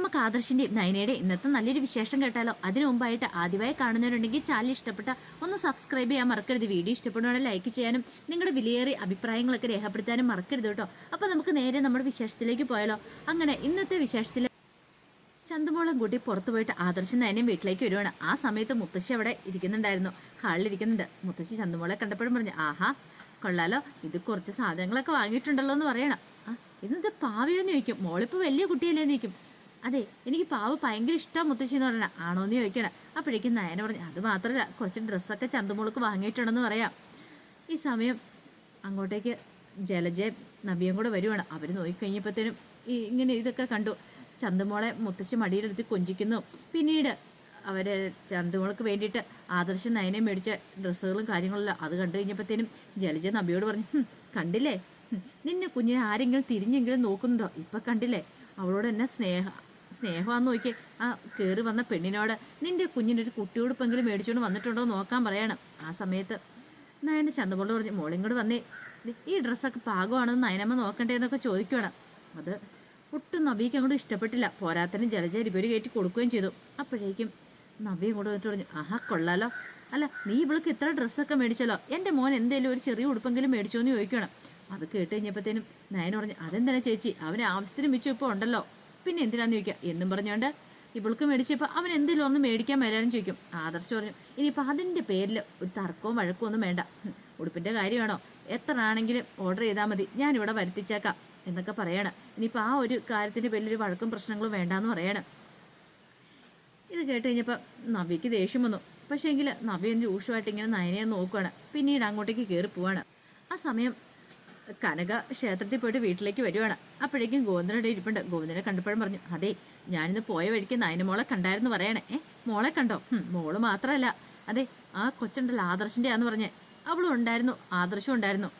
നമുക്ക് ആദർശിന്റെയും നയനയുടെ ഇന്നത്തെ നല്ലൊരു വിശേഷം കേട്ടാലോ? അതിനു മുമ്പായിട്ട് ആദ്യമായി കാണുന്നവരുണ്ടെങ്കിൽ ചാനൽ ഇഷ്ടപ്പെട്ട ഒന്ന് സബ്സ്ക്രൈബ് ചെയ്യാൻ മറക്കരുത്. വീഡിയോ ഇഷ്ടപ്പെടുവാണെങ്കിൽ ലൈക്ക് ചെയ്യാനും നിങ്ങളുടെ വിലയേറിയ അഭിപ്രായങ്ങളൊക്കെ രേഖപ്പെടുത്താനും മറക്കരുത് കേട്ടോ. അപ്പൊ നമുക്ക് നേരെ നമ്മുടെ വിശേഷത്തിലേക്ക് പോയാലോ? അങ്ങനെ ഇന്നത്തെ വിശേഷത്തിൽ ചന്തുമോളം കൂട്ടി പുറത്തു പോയിട്ട് ആദർശൻ നയനം വീട്ടിലേക്ക് വരുവാണ്. ആ സമയത്ത് മുത്തശ്ശി അവിടെ ഇരിക്കുന്നുണ്ടായിരുന്നു. ഹാളിൽ ഇരിക്കുന്നുണ്ട്. മുത്തശ്ശി ചന്തുമോളെ കണ്ടപ്പോഴും പറഞ്ഞു ആഹാ കൊള്ളാലോ. ഇത് കുറച്ച് സാധനങ്ങളൊക്കെ വാങ്ങിയിട്ടുണ്ടല്ലോ എന്ന് പറയണം. ആ ഇന്നത് പാവയോന്ന് ചോദിക്കും. മോളിപ്പോ വലിയ കുട്ടിയല്ലേ എന്ന് ചോദിക്കും. അതെ എനിക്ക് പാവ് ഭയങ്കര ഇഷ്ടം മുത്തശ്ശി എന്ന് പറഞ്ഞാൽ ആണോ എന്ന് ചോദിക്കണം അപ്പോഴേക്കും നയന പറഞ്ഞു അത് മാത്രമല്ല കുറച്ച് ഡ്രസ്സൊക്കെ ചന്തമുളക്ക് വാങ്ങിയിട്ടുണ്ടെന്ന് പറയാം. ഈ സമയം അങ്ങോട്ടേക്ക് ജലജ നബിയും കൂടെ വരുവാണ്. അവർ നോക്കിക്കഴിഞ്ഞപ്പോഴത്തേനും ഈ ഇങ്ങനെ ഇതൊക്കെ കണ്ടു. ചന്തുമോളെ മുത്തശ്ശി മടിയിലെടുത്ത് കൊഞ്ചിക്കുന്നു. പിന്നീട് അവർ ചന്തുമോൾക്ക് വേണ്ടിയിട്ട് ആദർശ നയനെ മേടിച്ച ഡ്രസ്സുകളും കാര്യങ്ങളെല്ലാം അത് കണ്ടു കഴിഞ്ഞപ്പോഴത്തേനും ജലജ നബിയോട് പറഞ്ഞു കണ്ടില്ലേ? നിന്നെ കുഞ്ഞിനെ ആരെങ്കിലും തിരിഞ്ഞെങ്കിലും നോക്കുന്നുണ്ടോ? ഇപ്പം കണ്ടില്ലേ? അവളോട് എന്നെ സ്നേഹ? സ്നേഹമാന്ന് നോക്കി ആ കയറി വന്ന പെണ്ണിനോട് നിന്റെ കുഞ്ഞിനൊരു കുട്ടിയോടുപ്പെങ്കിലും മേടിച്ചുകൊണ്ട് വന്നിട്ടുണ്ടോ നോക്കാൻ പറയണം. ആ സമയത്ത് നയന ചന്തമോൾ പറഞ്ഞു മോളിങ്ങോട് വന്നേ ഈ ഡ്രസ്സൊക്കെ പാകമാണെന്ന് നയനമ്മ നോക്കണ്ടേ എന്നൊക്കെ ചോദിക്കണം അത് ഒട്ടും നബിക്ക് അങ്ങോട്ട് ഇഷ്ടപ്പെട്ടില്ല. പോരാത്തനും ജലജ പേര് കയറ്റി കൊടുക്കുകയും ചെയ്തു. അപ്പോഴേക്കും നബി അങ്ങോട്ട് വന്നിട്ട് പറഞ്ഞു ആഹാ കൊള്ളാലോ. അല്ല നീ ഇവൾക്ക് ഇത്ര ഡ്രസ്സൊക്കെ മേടിച്ചല്ലോ. എന്റെ മോൻ എന്തേലും ഒരു ചെറിയ ഉടുപ്പെങ്കിലും മേടിച്ചോ എന്ന് ചോദിക്കണം അത് കേട്ട് കഴിഞ്ഞപ്പോഴത്തേനും നയന പറഞ്ഞു അതെന്തിനാ ചേച്ചി? അവന് ആവശ്യത്തിന് മിച്ചം ഇപ്പോൾ ഉണ്ടല്ലോ. പിന്നെ എന്തിനാന്ന് ചോദിക്കുക എന്നും പറഞ്ഞുകൊണ്ട് ഇവൾക്ക് മേടിച്ചപ്പോൾ അവൻ എന്തെങ്കിലും ഒന്ന് മേടിക്കാൻ വരാനും ചോദിക്കും. ആദർശ് പറഞ്ഞു ഇനിയിപ്പോൾ അതിന്റെ പേരിൽ ഒരു തർക്കവും വഴക്കവും ഒന്നും വേണ്ട. ഉടുപ്പിന്റെ കാര്യമാണോ എത്ര ആണെങ്കിലും ഓർഡർ ചെയ്താൽ മതി. ഞാനിവിടെ വരുത്തിച്ചേക്കാം. എന്നൊക്കെ പറയണം. ഇനിയിപ്പോൾ ആ ഒരു കാര്യത്തിന്റെ പേരിൽ ഒരു വഴക്കും പ്രശ്നങ്ങളും വേണ്ടാന്ന് പറയണം. ഇത് കേട്ട് കഴിഞ്ഞപ്പോൾ നവ്യക്ക് ദേഷ്യം വന്നു. പക്ഷേ എങ്കിൽ നവ്യ രൂക്ഷമായിട്ട് ഇങ്ങനെ നയനയെ നോക്കുകയാണ് പിന്നീട് അങ്ങോട്ടേക്ക് കയറി പോവാണ്. ആ സമയം കനക ക്ഷേത്രത്തിൽ പോയിട്ട് വീട്ടിലേക്ക് വരുവാണ്. അപ്പോഴേക്കും ഗോവിന്ദനോട് ഇരിപ്പുണ്ട്. ഗോവിന്ദനെ കണ്ടപ്പോഴും പറഞ്ഞു അതെ ഞാനിന്ന് പോയ വഴിക്ക് നയന മോളെ കണ്ടായിരുന്നു പറയണേ. ഏ മോളെ കണ്ടോ? മോൾ മാത്രമല്ല. അതെ ആ കൊച്ചുണ്ടല്ലോ ആദർശിന്റെ ആന്ന് പറഞ്ഞേ. അവളും ഉണ്ടായിരുന്നു ആദർശവും ഉണ്ടായിരുന്നു.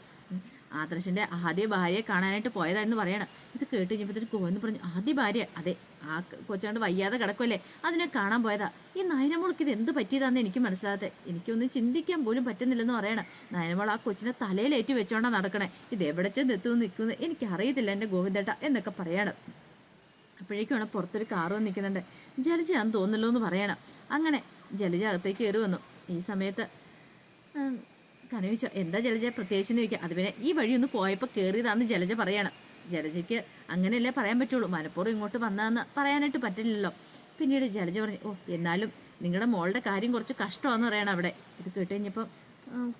ഉം, ആദർശിന്റെ ആദ്യ ഭാര്യയെ കാണാനായിട്ട് പോയതായിരുന്നു പറയണം ഇത് കേട്ട് കഴിഞ്ഞപ്പോഴത്തേക്ക് കോന്ന് പറഞ്ഞു ആദ്യ ഭാര്യ? അതെ ആ കൊച്ചാണ്ട് വയ്യാതെ കിടക്കുമല്ലേ അതിനെ കാണാൻ പോയതാ. ഈ നയനമോൾക്ക് ഇത് എന്ത് പറ്റിയതാന്ന് എനിക്ക് മനസ്സിലാകാതെ എനിക്കൊന്നും ചിന്തിക്കാൻ പോലും പറ്റുന്നില്ലെന്ന് പറയണം. നയനമോൾ ആ കൊച്ചിനെ തലയിലേറ്റി വെച്ചോണ്ടാ നടക്കണേ ഇത് എവിടെ ചെന്ന് എത്തുമെന്ന് നിൽക്കുന്നു എനിക്ക് അറിയത്തില്ല എന്റെ ഗോവിന്ദേട്ട എന്നൊക്കെ പറയണം. അപ്പോഴേക്കുമാണ് പുറത്തൊരു കാറ് വന്ന് നിൽക്കുന്നുണ്ട്. ജലജയാന്ന് തോന്നല്ലോ എന്ന് പറയണം. അങ്ങനെ ജലജ അകത്തേക്ക് കയറി വന്നു. ഈ സമയത്ത് ഉം, ചോദിച്ചോ എന്താ ജലജ പ്രത്യേകിച്ച് എന്ന് ചോദിക്കുക അത് പിന്നെ ഈ വഴി ഒന്ന് പോയപ്പോൾ കയറിയതാന്ന് ജലജ പറയണം. ജലജയ്ക്ക് അങ്ങനെയല്ലേ പറയാൻ പറ്റുള്ളൂ. മലപ്പുറം ഇങ്ങോട്ട് വന്നതെന്ന് പറയാനായിട്ട് പറ്റില്ലല്ലോ. പിന്നീട് ജലജ പറഞ്ഞു ഓ എന്നാലും നിങ്ങളുടെ മോളുടെ കാര്യം കുറച്ച് കഷ്ടമാണെന്ന് പറയണം അവിടെ. ഇത് കേട്ട് കഴിഞ്ഞപ്പോൾ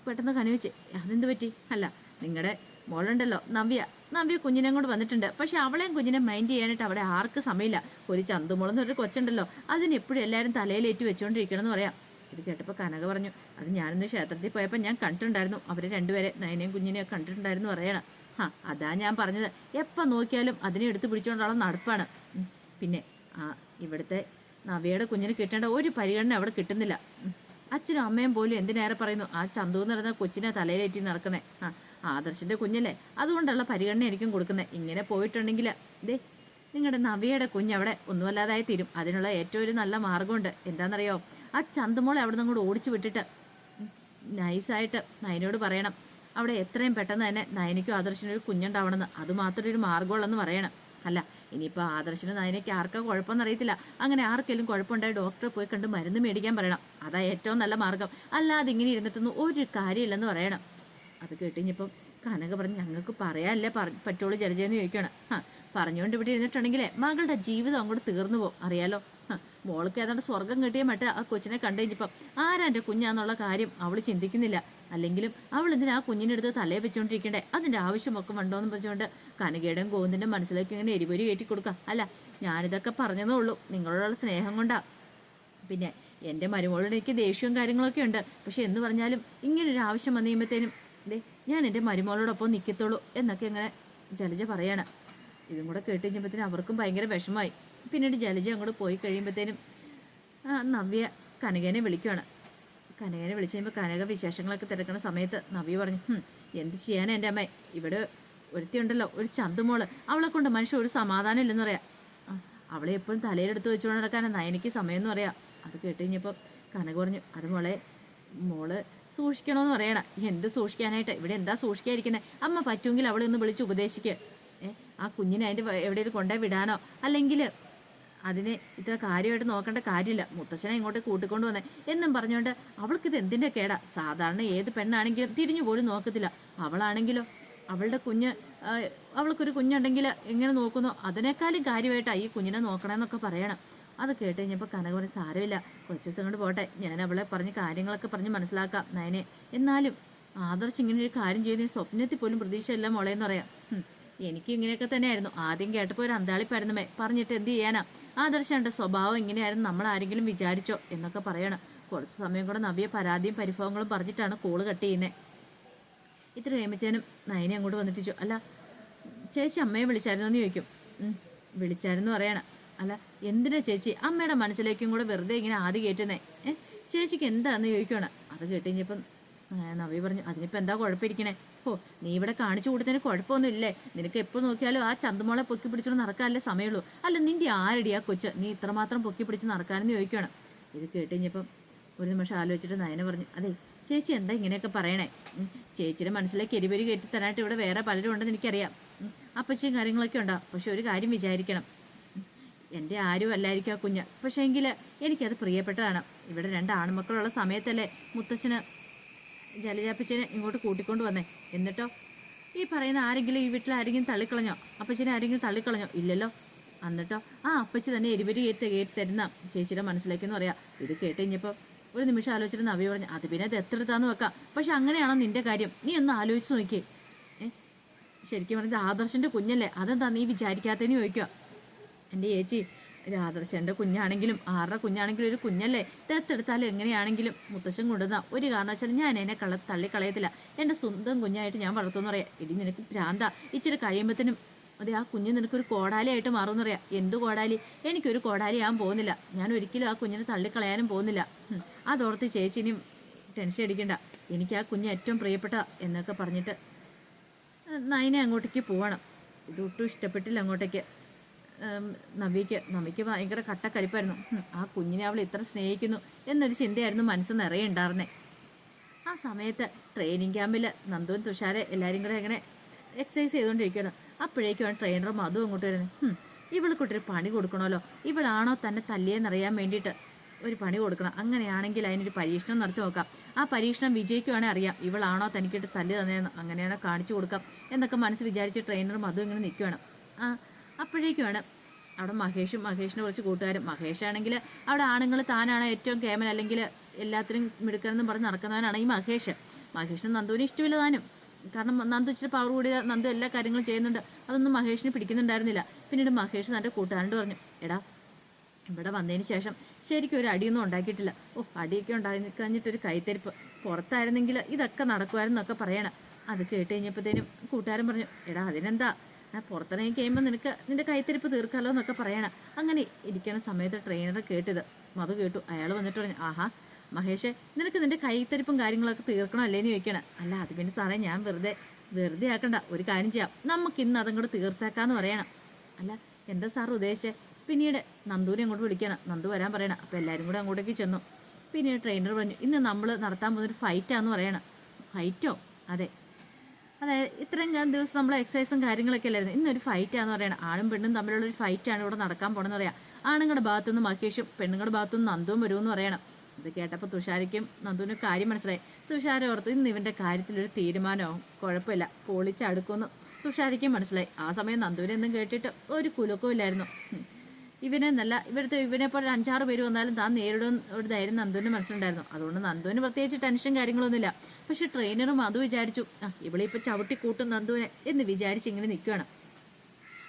പെട്ടെന്ന് കനുവിച്ച് അതെന്ത് പറ്റി? അല്ല നിങ്ങളുടെ മോളുണ്ടല്ലോ നവ്യ. നവ്യ കുഞ്ഞിനെ കൊണ്ട് വന്നിട്ടുണ്ട്. പക്ഷെ അവളെയും കുഞ്ഞിനെ മൈൻഡ് ചെയ്യാനായിട്ട് അവിടെ ആർക്ക് സമയമില്ല. ഒരു ചന്തുമോളെന്ന് ഒരു കൊച്ചുണ്ടല്ലോ. അതിന് എപ്പോഴും എല്ലാവരും തലയിലേറ്റ് വെച്ചുകൊണ്ടിരിക്കണം എന്ന് പറയാം. ഇത് കേട്ടപ്പോൾ കനക പറഞ്ഞു അത് ഞാനിന്ന് ക്ഷേത്രത്തിൽ പോയപ്പോൾ ഞാൻ കണ്ടിട്ടുണ്ടായിരുന്നു. അവരെ രണ്ടുപേരെ നയനെയും കുഞ്ഞിനെയും കണ്ടിട്ടുണ്ടായിരുന്നു പറയണം. ഹാ അതാ ഞാൻ പറഞ്ഞത്. എപ്പോൾ നോക്കിയാലും അതിനെ എടുത്ത് പിടിച്ചുകൊണ്ടുള്ള നടപ്പാണ്. പിന്നെ ആ ഇവിടുത്തെ നവ്യയുടെ കുഞ്ഞിന് കിട്ടേണ്ട ഒരു പരിഗണന അവിടെ കിട്ടുന്നില്ല. അച്ഛനും അമ്മയും പോലും എന്തിനേറെ പറയുന്നു? ആ ചന്തു എന്ന് പറയുന്ന കൊച്ചിനെ തലയിലേറ്റി നടക്കുന്നേ. ആ ആദർശിന്റെ കുഞ്ഞല്ലേ? അതുകൊണ്ടുള്ള പരിഗണന എനിക്കും കൊടുക്കുന്നത് ഇങ്ങനെ പോയിട്ടുണ്ടെങ്കിൽ ദേ നിങ്ങളുടെ നവിയുടെ കുഞ്ഞ് അവിടെ ഒന്നുമല്ലാതായി തീരും. അതിനുള്ള ഏറ്റവും ഒരു നല്ല മാർഗമുണ്ട്. എന്താണെന്നറിയോ? ആ ചന്തമോളെ അവിടെ നിന്ന് കൂടെ ഓടിച്ചു വിട്ടിട്ട് നൈസായിട്ട് നയനോട് പറയണം. അവിടെ എത്രയും പെട്ടെന്ന് തന്നെ നയനയ്ക്കും ആദർശനും ഒരു കുഞ്ഞുണ്ടാവണമെന്ന്. അത് മാത്രമേ ഒരു മാർഗമുള്ളെന്ന് പറയണം. അല്ല ഇനിയിപ്പോൾ ആദർശനും നയനയ്ക്ക് ആർക്കാ കുഴപ്പമെന്ന് അറിയത്തില്ല. അങ്ങനെ ആർക്കെങ്കിലും കുഴപ്പമുണ്ടായി ഡോക്ടറെ പോയി കണ്ട് മരുന്ന് മേടിക്കാൻ പറയണം. അതാ ഏറ്റവും നല്ല മാർഗം അല്ലാതെ ഇങ്ങനെ ഇരുന്നിട്ടൊന്നും ഒരു കാര്യമില്ലെന്ന് പറയണം. അത് കേട്ടുകഴിഞ്ഞപ്പം കനക പറഞ്ഞ് ഞങ്ങൾക്ക് പറയാനല്ലേ പറ പറ്റുള്ളൂ ജലജയെന്ന് ചോദിക്കണം ആ പറഞ്ഞുകൊണ്ട് ഇവിടെ ഇരുന്നിട്ടുണ്ടെങ്കിലേ മകളുടെ ജീവിതം അങ്ങോട്ട് തീർന്നു പോകും. അറിയാലോ? മോൾക്ക് ഏതാണ്ട് സ്വർഗം കിട്ടിയ മറ്റേ ആ കൊച്ചിനെ കണ്ടു കഴിഞ്ഞപ്പം ആരാ എന്റെ കുഞ്ഞാന്നുള്ള കാര്യം അവൾ ചിന്തിക്കുന്നില്ല. അല്ലെങ്കിലും അവൾ എന്തിനാ ആ കുഞ്ഞിനെടുത്ത് തലയെ വെച്ചോണ്ടിരിക്കണ്ടേ? അതിന്റെ ആവശ്യമൊക്കെ ഉണ്ടോ എന്ന് പറഞ്ഞുകൊണ്ട് കനകയുടെയും ഗോവിന്ദന്റെ മനസ്സിലേക്ക് ഇങ്ങനെ എരിപൊരി കയറ്റി കൊടുക്കാം അല്ല ഞാനിതൊക്കെ പറഞ്ഞതേ ഉള്ളൂ. നിങ്ങളോടുള്ള സ്നേഹം കൊണ്ടാ. പിന്നെ എന്റെ മരുമോളോട് എനിക്ക് ദേഷ്യവും കാര്യങ്ങളൊക്കെ ഉണ്ട്. പക്ഷെ എന്ന് പറഞ്ഞാലും ഇങ്ങനൊരു ആവശ്യം വന്നു കഴിയുമ്പോഴത്തേനും ദേ ഞാൻ എന്റെ മരുമോളോടൊപ്പം നിൽക്കത്തുള്ളൂ എന്നൊക്കെ ഇങ്ങനെ ജലജ പറയാണ്. ഇതും കൂടെ കേട്ട് കഴിഞ്ഞപ്പോഴത്തേനും അവർക്കും ഭയങ്കര വിഷമമായി. പിന്നീട് ജലജ അങ്ങോട്ട് പോയി കഴിയുമ്പോഴത്തേനും നവ്യ കനകേനെ വിളിക്കുകയാണ് കനകനെ വിളിച്ചു കഴിയുമ്പോൾ കനക വിശേഷങ്ങളൊക്കെ തിരക്കുന്ന സമയത്ത് നവ്യ പറഞ്ഞു എന്ത് ചെയ്യാനാ എന്റെ അമ്മ? ഇവിടെ ഒരുത്തിയുണ്ടല്ലോ ഒരു ചന്തുമോൾ. അവളെ കൊണ്ട് മനുഷ്യ ഒരു സമാധാനം ഇല്ലെന്ന് പറയാം. അവളെ എപ്പോഴും തലയിലെടുത്ത് വെച്ചുകൊണ്ട് നടക്കാനാണ് നയനിക്ക് സമയം എന്ന് പറയാം. അത് കേട്ട് കഴിഞ്ഞപ്പോൾ കനക പറഞ്ഞു അത് മോളെ മോൾ സൂക്ഷിക്കണമെന്ന് പറയണം. എന്ത് സൂക്ഷിക്കാനായിട്ട്? ഇവിടെ എന്താ സൂക്ഷിക്കാതിരിക്കുന്നത് അമ്മ പറ്റുമെങ്കിൽ അവളെ ഒന്ന് വിളിച്ച് ഉപദേശിക്കുക ആ കുഞ്ഞിനെ അതിന്റെ എവിടെയെങ്കിലും കൊണ്ടുപോയി വിടാനോ? അല്ലെങ്കിൽ അതിനെ ഇത്ര കാര്യമായിട്ട് നോക്കേണ്ട കാര്യമില്ല. മുത്തശ്ശനെ ഇങ്ങോട്ട് കൂട്ടിക്കൊണ്ട് വന്നേ. എന്നും പറഞ്ഞുകൊണ്ട് ഇത് എന്തിന്റെ കേടാ? സാധാരണ ഏത് പെണ്ണാണെങ്കിലും തിരിഞ്ഞു പോലും നോക്കത്തില്ല. അവളാണെങ്കിലോ അവളുടെ കുഞ്ഞ് അവൾക്കൊരു കുഞ്ഞുണ്ടെങ്കിൽ എങ്ങനെ നോക്കുന്നു? അതിനേക്കാളും കാര്യമായിട്ടാ ഈ കുഞ്ഞിനെ നോക്കണമെന്നൊക്കെ പറയണം. അത് കേട്ട് കഴിഞ്ഞപ്പോൾ കനക പറഞ്ഞ് സാരമില്ല കുറച്ച് ദിവസം കൊണ്ട് പോട്ടെ. ഞാൻ അവളെ പറഞ്ഞ് കാര്യങ്ങളൊക്കെ പറഞ്ഞ് മനസ്സിലാക്കാം നയനെ. എന്നാലും ആദർശ് ഇങ്ങനെ ഒരു കാര്യം ഈ സ്വപ്നത്തിൽ പോലും പ്രതീക്ഷയില്ല മോളേന്ന് പറയാം. എനിക്ക് ഇങ്ങനെയൊക്കെ തന്നെയായിരുന്നു. ആദ്യം കേട്ടപ്പോൾ ഒരു അന്താളിപ്പായിരുന്നു പരന്നുമേ പറഞ്ഞിട്ട് എന്ത് ചെയ്യാനാ? ആദർശന്റെ സ്വഭാവം ഇങ്ങനെയായിരുന്നു നമ്മൾ ആരെങ്കിലും വിചാരിച്ചോ എന്നൊക്കെ പറയണം. കുറച്ച് സമയം കൂടെ നവ്യ പരാതിയും പരിഭവങ്ങളും പറഞ്ഞിട്ടാണ് കോൾ കട്ട് ചെയ്യുന്നത് ഇത്ര കഴിയുമ്പോഴത്തേനും നയനെ അങ്ങോട്ട് വന്നിട്ട് അല്ല ചേച്ചി അമ്മയെ വിളിച്ചായിരുന്നു എന്ന് ചോദിക്കും. "ഉം, വിളിച്ചായിരുന്നു പറയണം. അല്ല എന്തിനാ ചേച്ചി? അമ്മയുടെ മനസ്സിലേക്കും കൂടെ വെറുതെ ഇങ്ങനെ ആദ്യം കയറ്റുന്നേ? ചേച്ചിക്ക് എന്താന്ന് ചോദിക്കുകയാണ് അത് കേട്ട് കഴിഞ്ഞപ്പം ആ, നവ്യ പറഞ്ഞു അതിനിപ്പോൾ എന്താ കുഴപ്പമിരിക്കണേ? ഓ നീ ഇവിടെ കാണിച്ചു കൊടുത്തതിന് കുഴപ്പമൊന്നും ഇല്ലേ നിനക്ക് എപ്പോൾ നോക്കിയാലും ആ ചന്തമോളെ പൊക്കി പിടിച്ചോണ്ട് നടക്കാനല്ലേ സമയമുള്ളൂ. അല്ല നിന്റെ ആരടി ആ കൊച്ച്? നീ ഇത്രമാത്രം പൊക്കി പിടിച്ച് നടക്കാനെന്ന് ചോദിക്കണം ഇത് കേട്ട് കഴിഞ്ഞപ്പം ഒരു നിമിഷം ആലോചിച്ചിട്ട് നയന പറഞ്ഞു അതെ ചേച്ചി എന്താ ഇങ്ങനെയൊക്കെ പറയണേ? ചേച്ചിയുടെ മനസ്സിലേക്ക് എരിപെരി കയറ്റി തരാനായിട്ട് ഇവിടെ വേറെ പലരും ഉണ്ടെന്ന് എനിക്കറിയാം. അപ്പച്ചയും കാര്യങ്ങളൊക്കെ ഉണ്ടാവും പക്ഷെ ഒരു കാര്യം വിചാരിക്കണം. എന്റെ ആരും അല്ലായിരിക്കും ആ കുഞ്ഞ്. പക്ഷേ എങ്കിൽ എനിക്കത് പ്രിയപ്പെട്ടതാണ്. ഇവിടെ രണ്ട് ആൺമക്കളുള്ള സമയത്തല്ലേ മുത്തശ്ശന് ജലജാപ്പച്ചനെ ഇങ്ങോട്ട് കൂട്ടിക്കൊണ്ട് വന്നേ. എന്നിട്ടോ? ഈ പറയുന്ന ആരെങ്കിലും ഈ വീട്ടിൽ ആരെങ്കിലും തള്ളിക്കളഞ്ഞോ? അപ്പച്ചനെ ആരെങ്കിലും തള്ളിക്കളഞ്ഞോ? ഇല്ലല്ലോ. എന്നിട്ടോ? ആ അപ്പച്ചി തന്നെ എരിപരി കയറ്റി കയറ്റി തരുന്ന ചേച്ചിയുടെ മനസ്സിലേക്കെന്ന് പറയാം. ഇത് കേട്ട് കഴിഞ്ഞപ്പോൾ ഒരു നിമിഷം ആലോചിച്ചിട്ട് നവി പറഞ്ഞു അത് പിന്നെ അത് എത്ര എടുത്താന്ന് വെക്കാം. പക്ഷെ അങ്ങനെയാണോ നിന്റെ കാര്യം? നീ ഒന്ന് ആലോചിച്ച് നോക്കിയേ ശരിക്കും പറഞ്ഞത് ആദർശന്റെ കുഞ്ഞല്ലേ? അതെന്താ നീ വിചാരിക്കാത്തതിന് ചോദിക്കുക എന്റെ ചേച്ചി ഇത് എന്റെ കുഞ്ഞാണെങ്കിലും ആരുടെ കുഞ്ഞാണെങ്കിലും ഒരു കുഞ്ഞല്ലേ? ദത്തെടുത്താലും എങ്ങനെയാണെങ്കിലും മുത്തശ്ശൻ കൊണ്ടുവന്ന ഒരു കാരണവശാലും ഞാൻ എന്നെ കള തള്ളിക്കളയത്തില്ല. എന്റെ സ്വന്തം കുഞ്ഞായിട്ട് ഞാൻ വളർത്തുമെന്ന് പറയാം. ഇനി നിനക്ക് ഭ്രാന്ത. ഇച്ചിരി കഴിയുമ്പോഴത്തേനും അതെ ആ കുഞ്ഞ് നിനക്കൊരു കോടാലിയായിട്ട് മാറുമെന്ന് പറയാം എന്ത് കോടാലി? എനിക്കൊരു കോടാലി ആകാൻ പോകുന്നില്ല. ഞാൻ ഒരിക്കലും ആ കുഞ്ഞിനെ തള്ളിക്കളയാനും പോകുന്നില്ല. അതോർത്ത് ചേച്ചിനും ടെൻഷൻ അടിക്കണ്ട. എനിക്ക് ആ കുഞ്ഞ് ഏറ്റവും പ്രിയപ്പെട്ട എന്നൊക്കെ പറഞ്ഞിട്ട് നയനെ അങ്ങോട്ടേക്ക് പോവണം. ഇതൊട്ടും ഇഷ്ടപ്പെട്ടില്ല അങ്ങോട്ടേക്ക്. നബിക്ക് നവിക്ക് ഭയങ്കര കട്ടക്കരിപ്പായിരുന്നു. ആ കുഞ്ഞിനെ അവൾ ഇത്ര സ്നേഹിക്കുന്നു എന്നൊരു ചിന്തയായിരുന്നു മനസ്സ് നിറയെ ഉണ്ടായിരുന്നേ ആ സമയത്ത് ട്രെയിനിങ് ക്യാമ്പിൽ നന്ദുവും തുഷാരെ എല്ലാവരും കൂടെ ഇങ്ങനെ എക്സസൈസ് ചെയ്തുകൊണ്ടിരിക്കുകയാണ്. അപ്പോഴേക്കുമാണ് ട്രെയിനർ മധു അങ്ങോട്ട് വരുന്നത് ഇവൾക്കൊട്ടൊരു പണി കൊടുക്കണമല്ലോ. ഇവളാണോ തന്നെ തല്ലിയെന്നറിയാൻ വേണ്ടിയിട്ട് ഒരു പണി കൊടുക്കണം. അങ്ങനെയാണെങ്കിൽ അതിനൊരു പരീക്ഷണം നടത്തി നോക്കാം. ആ പരീക്ഷണം വിജയിക്കുവാണെങ്കിൽ അറിയാം. ഇവളാണോ തനിക്കിട്ട് തല്ല് തന്നെയെന്ന് അങ്ങനെയാണോ കാണിച്ചു കൊടുക്കാം എന്നൊക്കെ മനസ്സ് വിചാരിച്ച് ട്രെയിനർ മധു ഇങ്ങനെ നിൽക്കുകയാണ് ആ അപ്പോഴേക്കുമാണ്. അവിടെ മഹേഷും മഹേഷിനെ കുറച്ച് കൂട്ടുകാരും. മഹേഷാണെങ്കിൽ അവിടെ ആണുങ്ങൾ താനാണ് ഏറ്റവും കേമൻ അല്ലെങ്കിൽ എല്ലാത്തിനും മിടുക്കനെന്നും പറഞ്ഞ് നടക്കുന്നവനാണ് ഈ മഹേഷ്. മഹേഷിന് നന്ദുവിന് ഇഷ്ടമില്ല താനും. കാരണം നന്ദു ഇച്ചിരി പവർ കൂടിയ നന്ദു എല്ലാ കാര്യങ്ങളും ചെയ്യുന്നുണ്ട്. അതൊന്നും മഹേഷിന് പിടിക്കുന്നുണ്ടായിരുന്നില്ല. പിന്നീട് മഹേഷ് തന്റെ കൂട്ടുകാരനോട് പറഞ്ഞു എടാ ഇവിടെ വന്നതിന് ശേഷം ശരിക്കും ഒരു അടിയൊന്നും ഉണ്ടാക്കിയിട്ടില്ല. ഓ അടിയൊക്കെ ഉണ്ടായി കഴിഞ്ഞിട്ടൊരു കൈത്തരിപ്പ്. പുറത്തായിരുന്നെങ്കിൽ ഇതൊക്കെ നടക്കുമായിരുന്നൊക്കെ പറയണം. അത് കേട്ട് കഴിഞ്ഞപ്പോഴത്തേനും കൂട്ടുകാരൻ പറഞ്ഞു എടാ അതിനെന്താ? ആ പുറത്തിറങ്ങി കഴിയുമ്പോൾ നിനക്ക് നിന്റെ കൈത്തിരിപ്പ് തീർക്കാലോ എന്നൊക്കെ പറയണം. അങ്ങനെ ഇരിക്കണ സമയത്ത് ട്രെയിനറെ കേട്ടത്. മധു കേട്ടു. അയാൾ വന്നിട്ട് പറഞ്ഞു ആഹാ മഹേഷേ നിനക്ക് നിന്റെ കൈത്തരിപ്പും കാര്യങ്ങളൊക്കെ തീർക്കണോ അല്ലേന്ന് ചോദിക്കണം. അല്ല അത് പിന്നെ സാറേ ഞാൻ വെറുതെ വെറുതെ ആക്കണ്ട. ഒരു കാര്യം ചെയ്യാം. നമുക്ക് ഇന്ന് അതും കൂടെ തീർത്തേക്കാന്ന് പറയണം. അല്ല എന്താ സാർ ഉദ്ദേശിച്ചേ? പിന്നീട് നന്ദുവിനെ അങ്ങോട്ട് വിളിക്കണം. നന്ദു വരാൻ പറയണം. അപ്പോൾ എല്ലാവരും കൂടെ അങ്ങോട്ടേക്ക് ചെന്നു. പിന്നീട് ട്രെയിനർ പറഞ്ഞു ഇന്ന് നമ്മൾ നടത്താൻ പോകുന്നൊരു ഫൈറ്റാന്ന് പറയണം. ഫൈറ്റോ അതെ. അതായത് ഇത്രയും ദിവസം നമ്മൾ എക്സസൈസും കാര്യങ്ങളൊക്കെ അല്ലായിരുന്നു. ഇന്നൊരു ഫൈറ്റാന്ന് പറയണം ആണും പെണ്ണും തമ്മിലുള്ള ഒരു ഫൈറ്റാണ് ഇവിടെ നടക്കാൻ പോണെന്ന് പറയാം. ആണുങ്ങളുടെ ഭാഗത്തുനിന്ന് മഹേഷും പെണ്ണുങ്ങളുടെ ഭാഗത്തുനിന്ന് നന്ദുവും വരുമെന്ന് പറയണം. ഇത് കേട്ടപ്പോൾ തുഷാരിക്കും നന്ദുവിന് കാര്യം മനസ്സിലായി. തുഷാര ഓർത്ത് ഇന്ന് ഇവന്റെ കാര്യത്തിലൊരു തീരുമാനമാവും. കുഴപ്പമില്ല. പൊളിച്ചടുക്കുമെന്ന് തുഷാരിക്കും മനസ്സിലായി. ആ സമയം നന്ദുവിനെ എന്നും കേട്ടിട്ട് ഒരു കുലുക്കവും ഇല്ലായിരുന്നു. ഇവനെ നല്ല ഇവിടുത്തെ ഇവനെ പോലെ അഞ്ചാറ് പേര് വന്നാലും താൻ നേരിടും ഒരു ധൈര്യം നന്ദുവിന് മനസ്സിലുണ്ടായിരുന്നു. അതുകൊണ്ട് നന്ദുവിന് പ്രത്യേകിച്ച് ടെൻഷൻ കാര്യങ്ങളൊന്നുമില്ല. പക്ഷെ ട്രെയിനറും അത് വിചാരിച്ചു ആ ഇവിടെ ഇപ്പൊ ചവിട്ടി കൂട്ടും നന്ദുവിനെ എന്ന് വിചാരിച്ച് ഇങ്ങനെ നിൽക്കുകയാണ്.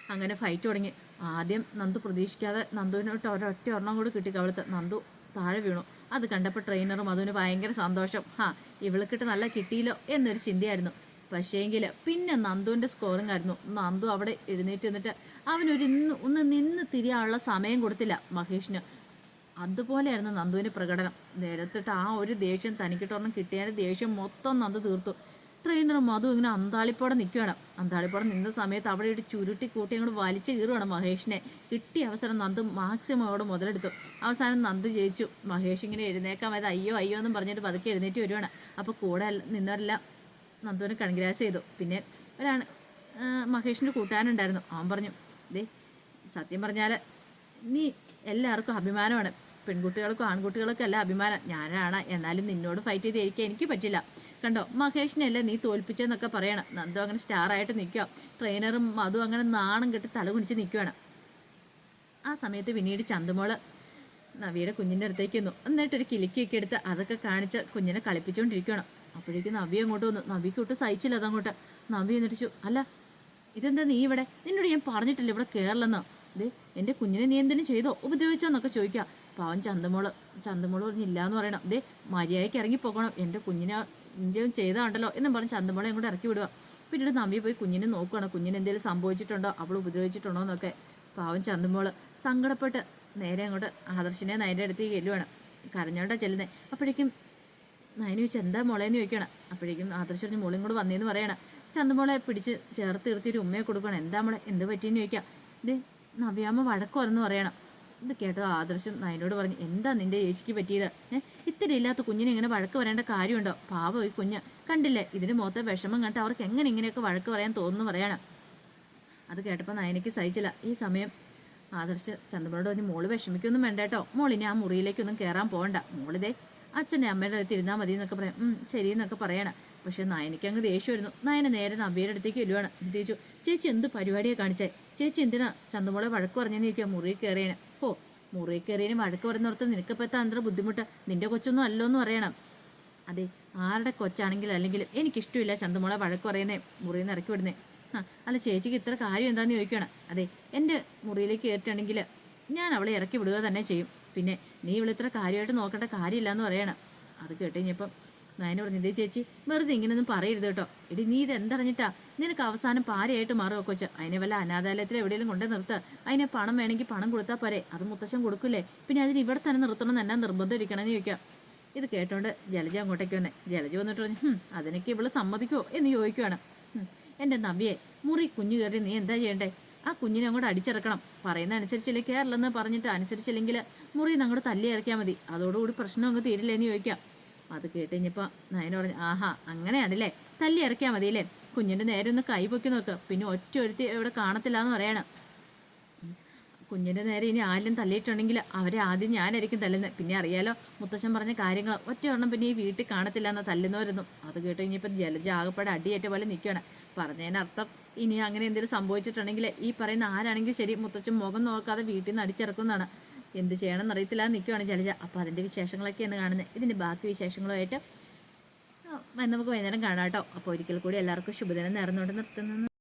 അങ്ങനെ ഫൈറ്റ് തുടങ്ങി. ആദ്യം നന്ദു പ്രതീക്ഷിക്കാതെ നന്ദുവിനോട്ട് ഒരൊറ്റ ഒരെണ്ണം കൂടി കിട്ടി കവിളത്ത്. നന്ദു താഴെ വീണു. അത് കണ്ടപ്പോൾ ട്രെയിനറും അതിന് ഭയങ്കര സന്തോഷം. ഹാ ഇവൾക്കിട്ട് നല്ല കിട്ടിയില്ലോ എന്നൊരു ചിന്തയായിരുന്നു. പക്ഷേങ്കിൽ പിന്നെ നന്ദുവിന്റെ സ്കോറിങ് ആയിരുന്നു. നന്ദു അവിടെ എഴുന്നേറ്റ് നിന്നിട്ട് അവനൊരു ഒന്ന് നിന്ന് തിരിയാനുള്ള സമയം കൊടുത്തില്ല മഹേഷിന്. അതുപോലെയായിരുന്നു നന്ദുവിന്റെ പ്രകടനം. നേരത്തിട്ട് ആ ഒരു ദേഷ്യം തനിക്കിട്ടൊരെണ്ണം കിട്ടിയാൽ ദേഷ്യം മൊത്തം നന്ദു തീർത്തു. ട്രെയിനർ മധു ഇങ്ങനെ അന്താളിപ്പോടെ നിൽക്കുകയാണ് അന്താളിപ്പോടെ നിന്ന സമയത്ത് അവിടെ ഒരു ചുരുട്ടി കൂട്ടി അങ്ങോട്ട് വലിച്ചു കീറുകയാണ് മഹേഷിനെ. കിട്ടിയ അവസരം നന്ദു മാക്സിമം അവിടെ മുതലെടുത്തു. അവസാനം നന്ദു ജയിച്ചു. മഹേഷ് ഇങ്ങനെ എഴുന്നേക്കാൻ മതി അയ്യോ അയ്യോ എന്നും പറഞ്ഞിട്ട് പതുക്കെ എഴുന്നേറ്റ് വരുവാണ്. അപ്പോൾ കൂടെ നിന്നവരെല്ലാം നന്ദുവിനെ കൺഗ്രാസ് ചെയ്തു. പിന്നെ ഒരാണ് മഹേഷിന്റെ കൂട്ടുകാരനുണ്ടായിരുന്നു. അവൻ പറഞ്ഞു ദേ സത്യം പറഞ്ഞാൽ നീ എല്ലാവർക്കും അഭിമാനമാണ്. പെൺകുട്ടികൾക്കും ആൺകുട്ടികൾക്കും അല്ല അഭിമാനം. ഞാനാണ് എന്നാലും നിന്നോട് ഫൈറ്റ് ചെയ്ത് ഇരിക്കാൻ എനിക്ക് പറ്റില്ല. കണ്ടോ മഹേഷിനെയല്ലേ നീ തോൽപ്പിച്ചെന്നൊക്കെ പറയണം. നന്ദു അങ്ങനെ സ്റ്റാറായിട്ട് നിൽക്കുക. ട്രെയിനറും അതും അങ്ങനെ നാണം കെട്ടി തല കുനിച്ച് നിൽക്കുകയാണ്. ആ സമയത്ത് പിന്നീട് ചന്തുമോൾ നവിയുടെ കുഞ്ഞിന്റെ അടുത്തേക്ക് വന്നു എന്നിട്ടൊരു കിലുക്കിയൊക്കെ എടുത്ത് അതൊക്കെ കാണിച്ച് കുഞ്ഞിനെ കളിപ്പിച്ചുകൊണ്ടിരിക്കണം അപ്പോഴേക്കും നബി അങ്ങോട്ട് വന്നു. നവിക്ക് ഒട്ടും സഹിച്ചില്ല അതങ്ങോട്ട്. നവി എന്നിട്ട് ചോ അല്ല ഇതെന്താ നീ ഇവിടെ? നിന്നോട് ഞാൻ പറഞ്ഞിട്ടില്ല ഇവിടെ കയറില്ലെന്നോ ദേ എന്റെ കുഞ്ഞിനെ നീ എന്തിനും ചെയ്തോ? ഉപദ്രവിച്ചോന്നൊക്കെ ചോദിക്കുക പാവം ചന്തമോൾ ചന്തമോൾ പറഞ്ഞില്ല എന്ന് പറയണം. ദേ മര്യാദയ്ക്ക് ഇറങ്ങി പോകണം. എന്റെ കുഞ്ഞിനെ എന്തെങ്കിലും ചെയ്താണ്ടല്ലോ എന്നും പറഞ്ഞ് ചന്തമോളെ അങ്ങോട്ട് ഇറക്കി വിടുക പിന്നീട് നമ്പി പോയി കുഞ്ഞിനെ നോക്കുകയാണ് കുഞ്ഞിന് എന്തെങ്കിലും സംഭവിച്ചിട്ടുണ്ടോ? അവൾ ഉപദ്രവിച്ചിട്ടുണ്ടോ എന്നൊക്കെ. പാവം ചന്തമോൾ സങ്കടപ്പെട്ട് നേരെ അങ്ങോട്ട് ആദർശിനെ നേരെ അടുത്തേക്ക് ചെല്ലുവാണ്. കരഞ്ഞോണ്ടാ ചെല്ലുന്നത് അപ്പോഴേക്കും നയന് ചോദിച്ചു എന്താ മോളേന്ന് ചോദിക്കണം അപ്പോഴേക്കും ആദർശ് പറഞ്ഞ് മോളും കൂടെ വന്നേന്ന് പറയണം. ചന്തമോളെ പിടിച്ച് ചേർത്ത് നിർത്തി ഒരു ഉമ്മയെ കൊടുക്കണം എന്താ മോളെ? എന്ത് പറ്റിയെന്ന് ചോദിക്കാം. ഇത് നവ്യാമ്മ വഴക്കുറന്ന് പറയണം. ഇത് കേട്ടോ ആദർശം നയനോട് പറഞ്ഞു എന്താ നിന്റെ ചേച്ചിക്ക് പറ്റിയത്? ഏഹ് ഇത്തിരി ഇല്ലാത്ത കുഞ്ഞിനെ ഇങ്ങനെ വഴക്ക് പറയേണ്ട കാര്യമുണ്ടോ? പാവം ഈ കുഞ്ഞ്. കണ്ടില്ലേ ഇതിന് മുഖത്തെ വിഷമം കണ്ട് അവർക്ക് എങ്ങനെ ഇങ്ങനെയൊക്കെ വഴക്ക് പറയാൻ തോന്നുന്നു പറയണം. അത് കേട്ടപ്പോൾ നയനയ്ക്ക് സഹിച്ചില്ല. ഈ സമയം ആദർശ് ചന്ദ്രമോളോട് പറഞ്ഞു മോൾ വിഷമിക്കൊന്നും വേണ്ട കേട്ടോ. മോളിനി ആ മുറിയിലേക്കൊന്നും കയറാൻ പോകണ്ട. മോളിതേ അച്ഛന്റെ അമ്മയുടെ അടുത്ത് ഇരുന്നാൽ മതി എന്നൊക്കെ പറയാം. ശരി എന്നൊക്കെ പറയണം. പക്ഷെ നായനയ്ക്ക് അങ്ങ് ദേഷ്യം വരുന്നു. നയന നേരെ നബിയുടെ അടുത്തേക്ക് വരുവാണ്. എന്നിട്ട് ചോദിച്ചു ചേച്ചി എന്ത് പരിപാടിയാണ് കാണിച്ചേ? ചേച്ചി എന്തിനാ ചന്തമോളെ വഴക്ക് പറഞ്ഞെന്ന് ചോദിക്കുക മുറിയിൽ കയറിയേനെ. ഓ മുറിയിൽ കയറിയതിന് വഴക്ക് പറഞ്ഞോർത്ത് നിനക്കിപ്പോൾ എത്താൻ അത്ര ബുദ്ധിമുട്ട്? നിന്റെ കൊച്ചൊന്നും അല്ലോ എന്ന് പറയണം. അതെ ആരുടെ കൊച്ചാണെങ്കിലും അല്ലെങ്കിലും എനിക്കിഷ്ടമില്ല ചന്തമോളെ വഴക്ക് പറയുന്നേ. മുറിയിൽ നിന്ന് ഇറക്കി വിടുന്നേ. ആ അല്ല ചേച്ചിക്ക് ഇത്ര കാര്യം എന്താണെന്ന് ചോദിക്കണം. അതെ എന്റെ മുറിയിലേക്ക് കയറിയിട്ടുണ്ടെങ്കിൽ ഞാൻ അവളെ ഇറക്കി വിടുക തന്നെ ചെയ്യും. പിന്നെ നീ ഇത്ര കാര്യമായിട്ട് നോക്കേണ്ട കാര്യമില്ല എന്ന് പറയണം. അത് കേട്ട് കഴിഞ്ഞപ്പം നയന പറഞ്ഞു ഇതേ ചേച്ചി വെറുതെ ഇങ്ങനെയൊന്നും പറയരുത് കേട്ടോ. എടി നീ ഇത് എന്തറിഞ്ഞിട്ടാ? നിനക്ക് അവസാനം പാരയായിട്ട് മാറുമോ കൊച്ച? അതിനെ വല്ല അനാഥാലയത്തിൽ എവിടെയെങ്കിലും കൊണ്ടേ നിർത്ത്. അതിനെ പണം വേണമെങ്കിൽ പണം കൊടുത്താൽ പോരെ. അത് മുത്തശ്ശൻ കൊടുക്കില്ലേ പിന്നെ അതിന് ഇവിടെ തന്നെ നിർത്തണം എന്ന് നിർബന്ധം ഇരിക്കണമെന്ന് ചോദിക്കാം. ഇത് കേട്ടോണ്ട് ജലജ അങ്ങോട്ടേക്ക് വന്നെ. ജലജ വന്നിട്ട് പറഞ്ഞു "ഹും, അതിനൊക്കെ ഇവൾ സമ്മതിക്കുമോ എന്ന് ചോദിക്കുവാണ്. "ഹും, എന്റെ നവിയെ മുറി കുഞ്ഞു കയറി നീ എന്താ ചെയ്യണ്ടേ? ആ കുഞ്ഞിനെ അങ്ങോട്ട് അടിച്ചിറക്കണം. പറയുന്ന അനുസരിച്ചില്ലേ കയറില്ലെന്ന് പറഞ്ഞിട്ട് അനുസരിച്ചില്ലെങ്കിൽ മുറി അങ്ങോട്ട് തല്ലി ഇറക്കിയാൽ മതി. അതോടുകൂടി പ്രശ്നം അങ്ങ് തീരില്ലേ എന്ന് ചോദിക്കാം. അത് കേട്ട് കഴിഞ്ഞപ്പോൾ നയന പറഞ്ഞു ആഹാ അങ്ങനെയാണല്ലേ? തല്ലി ഇറക്കിയാൽ മതിയല്ലേ? കുഞ്ഞിന്റെ നേരെ ഒന്ന് കൈ പൊക്കി നോക്കുക പിന്നെ ഒറ്റ ഒരുത്തി ഇവിടെ കാണത്തില്ല എന്ന് പറയണം. കുഞ്ഞിന്റെ നേരെ ഇനി ആരും തല്ലിയിട്ടുണ്ടെങ്കിൽ അവരെ ആദ്യം ഞാനായിരിക്കും തല്ലുന്നത് പിന്നെ അറിയാലോ മുത്തശ്ശൻ പറഞ്ഞ കാര്യങ്ങൾ ഒറ്റ ഒരെണ്ണം പിന്നെ ഈ വീട്ടിൽ കാണത്തില്ല എന്ന് തല്ലുന്നവരൊന്നും. അത് കേട്ട് കഴിഞ്ഞപ്പോൾ ജലജ ആകപ്പാടെ അടിയേറ്റ പോലെ നിൽക്കുകയാണ് പറഞ്ഞതിനർത്ഥം ഇനി അങ്ങനെ എന്തെങ്കിലും സംഭവിച്ചിട്ടുണ്ടെങ്കിൽ ഈ പറയുന്ന ആരാണെങ്കിലും ശരി മുത്തച്ഛൻ മുഖം നോക്കാതെ വീട്ടിൽ നിന്ന് അടിച്ചിറക്കുന്നതാണ്. എന്ത് ചെയ്യണമെന്ന് അറിയത്തില്ല നിൽക്കുകയാണ് ജലജ. അപ്പോൾ അതിന്റെ വിശേഷങ്ങളൊക്കെയാണ് കാണുന്നത്. ഇതിന്റെ ബാക്കി വിശേഷങ്ങളുമായിട്ട് നമുക്ക് വൈകുന്നേരം കാണാം കേട്ടോ. അപ്പോൾ ഒരിക്കൽ കൂടി എല്ലാവർക്കും ശുഭദിനം നേർന്നുകൊണ്ട് നിർത്തുന്നു.